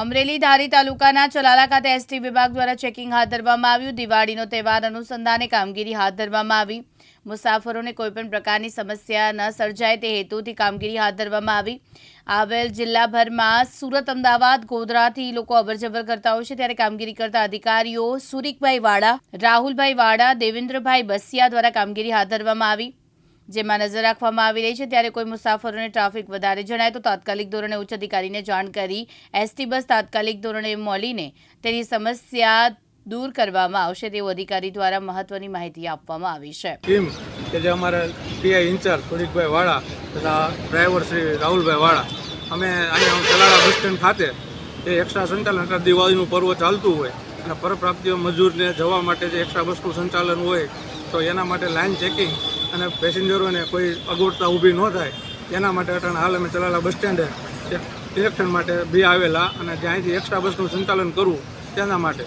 અમરેલી ધારી તાલુકાના ચલાલા ખાતે એસટી વિભાગ દ્વારા ચેકિંગ હાથ ધરવામાં આવ્યું. દિવાળીનો તહેવાર અનુસંધાને કામગીરી હાથ ધરવામાં આવી. મુસાફરોને કોઈપણ પ્રકારની સમસ્યા ન સર્જાય તે હેતુથી કામગીરી હાથ ધરવામાં આવી. આવેલ જિલ્લાભરમાં સુરત, અમદાવાદ, ગોધરાથી લોકો અવરજવર કરતા હોય છે. ત્યારે કામગીરી કરતા અધિકારીઓ સુરિકભાઈ વાડા રાહુલભાઈ વાડા દેવેન્દ્રભાઈ બસિયા દ્વારા કામગીરી હાથ ધરવામાં આવી. જેમાં નજર રાખવામાં આવી રહી છે. ત્યારે કોઈ મુસાફરોને ટ્રાફિક વધારે જણાય તો તાત્કાલિક ધોરણે ઉચ્ચ અધિકારીને જાણ કરી એસટી બસ તાત્કાલિક ધોરણે મળીને તેની સમસ્યા દૂર કરવામાં આવશે તેવું અધિકારી દ્વારા મહત્વની માહિતી આપવામાં આવી છે. ટીમ કે જે અમારા પીઆઈ ઇન્ચાર્જ સુરીકભાઈ વાળા તથા ડ્રાઈવર શ્રી રાહુલભાઈ વાળા, અમે અહીંયા ચલાળા બસ સ્ટેન્ડ ખાતે એ એક્સ્ટ્રા સંચાલન એટલે દિવાળીનું પર્વ ચાલતું હોય અને પરપ્રાપ્તિઓ મજૂરને જવા માટે જે એક્સ્ટ્રા બસનું સંચાલન હોય તો એના માટે લાઇન ચેકિંગ અને પેસેન્જરોને કોઈ અગવડતા ઊભી ન થાય. તેના માટે અટાણે હાલ અમે ચલાલા બસ સ્ટેન્ડે ઇલેક્શન માટે બી આવેલા અને જ્યાંથી એક્સ્ટ્રા બસનું સંચાલન કરવું તેના માટે.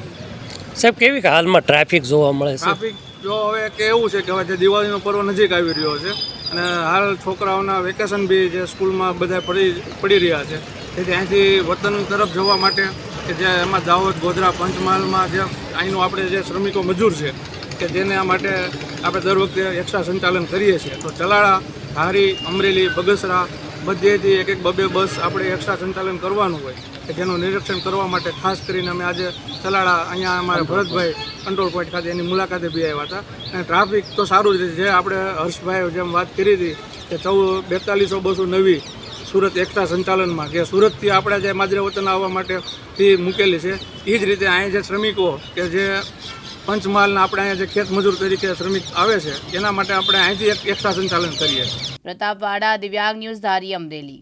સાહેબ કેવી કે હાલમાં ટ્રાફિક જોવા મળે છે? ટ્રાફિક જો હવે કે એવું છે કે હવે જે દિવાળીનો પર્વ નજીક આવી રહ્યો છે અને હાલ છોકરાઓના વેકેશન બી જે સ્કૂલમાં બધા પડી પડી રહ્યા છે. તેથી અહીંથી વતન તરફ જવા માટે કે જે એમાં દાહોદ ગોધરા પંચમહાલમાં જે અહીંનું આપણે જે શ્રમિકો મજૂર છે કે જેને આ માટે આપણે દર વખતે એક્સ્ટ્રા સંચાલન કરીએ છીએ. તો ચલાળા હારી અમરેલી બગસરા બધેથી એક એક બબે બસ આપણે એક્સ્ટ્રા સંચાલન કરવાનું હોય કે જેનું નિરીક્ષણ કરવા માટે ખાસ કરીને અમે આજે ચલાળા અહીંયા અમારા ભરતભાઈ કંટ્રોલ પોઈન્ટ ખાતે એની મુલાકાતે બી આવ્યા હતા. અને ટ્રાફિક તો સારું જ છે. જે આપણે હર્ષભાઈ જેમ વાત કરી હતી કે ચૌદ બેતાલીસો બસો નવી સુરત એકતા સંચાલનમાં કે સુરતથી આપણે જે માજરે વતન આવવા માટે ફી મૂકેલી છે એ જ રીતે અહીં જે શ્રમિકો કે જે પંચમહાલના આપણે અહીંયા જે ખેત મજૂર તરીકે શ્રમિક આવે છે, એના માટે આપણે અહીંથી એક સંચાલન કરીએ પ્રતાપવાડા, દિવ્યાંગ ન્યૂઝ ધારી અમરેલી.